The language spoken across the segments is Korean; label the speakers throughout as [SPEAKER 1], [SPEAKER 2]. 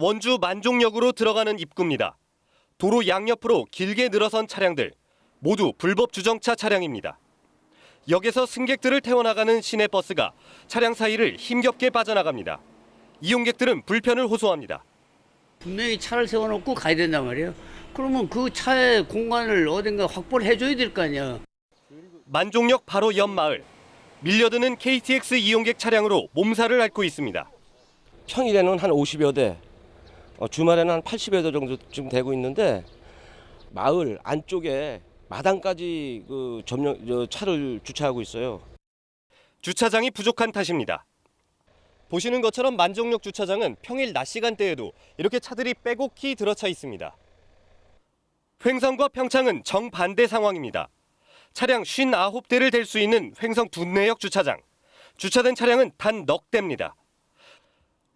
[SPEAKER 1] 원주 만종역으로 들어가는 입구입니다. 도로 양옆으로 길게 늘어선 차량들 모두 불법 주정차 차량입니다. 역에서 승객들을 태워나가는 시내 버스가 차량 사이를 힘겹게 빠져나갑니다. 이용객들은 불편을 호소합니다.
[SPEAKER 2] 분명히 차를 세워놓고 가야 된단 말이에요. 그러면 그 차의 공간을 어딘가 확보를 해줘야 될 거 아니야.
[SPEAKER 1] 만종역 바로 옆 마을 밀려드는 KTX 이용객 차량으로 몸살을 앓고 있습니다.
[SPEAKER 3] 평일에는 한 50여 대, 어, 주말에는 한 80여 대 정도 지금 되고 있는데 마을 안쪽에 마당까지 그 점령 저 차를 주차하고 있어요.
[SPEAKER 1] 주차장이 부족한 탓입니다. 보시는 것처럼 만종역 주차장은 평일 낮 시간대에도 이렇게 차들이 빼곡히 들어차 있습니다. 횡성과 평창은 정반대 상황입니다. 차량 59대를 댈 수 있는 횡성 분내역 주차장. 주차된 차량은 단 넉 대입니다.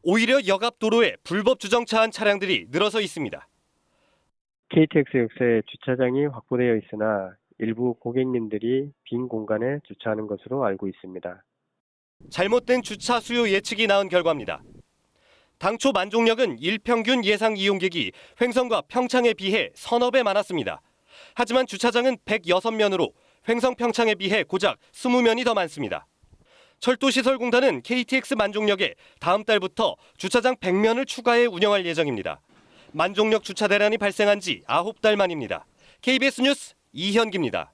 [SPEAKER 1] 오히려 역앞 도로에 불법 주정차한 차량들이 늘어서 있습니다.
[SPEAKER 4] KTX 역사에 주차장이 확보되어 있으나 일부 고객님들이 빈 공간에 주차하는 것으로 알고 있습니다.
[SPEAKER 1] 잘못된 주차 수요 예측이 나온 결과입니다. 당초 만종역은 일평균 예상 이용객이 횡성과 평창에 비해 서너 배 많았습니다. 하지만 주차장은 106면으로 횡성 평창에 비해 고작 20면이 더 많습니다. 철도시설공단은 KTX 만종역에 다음 달부터 주차장 100면을 추가해 운영할 예정입니다. 만종역 주차 대란이 발생한 지 9달 만입니다. KBS 뉴스 이현기입니다.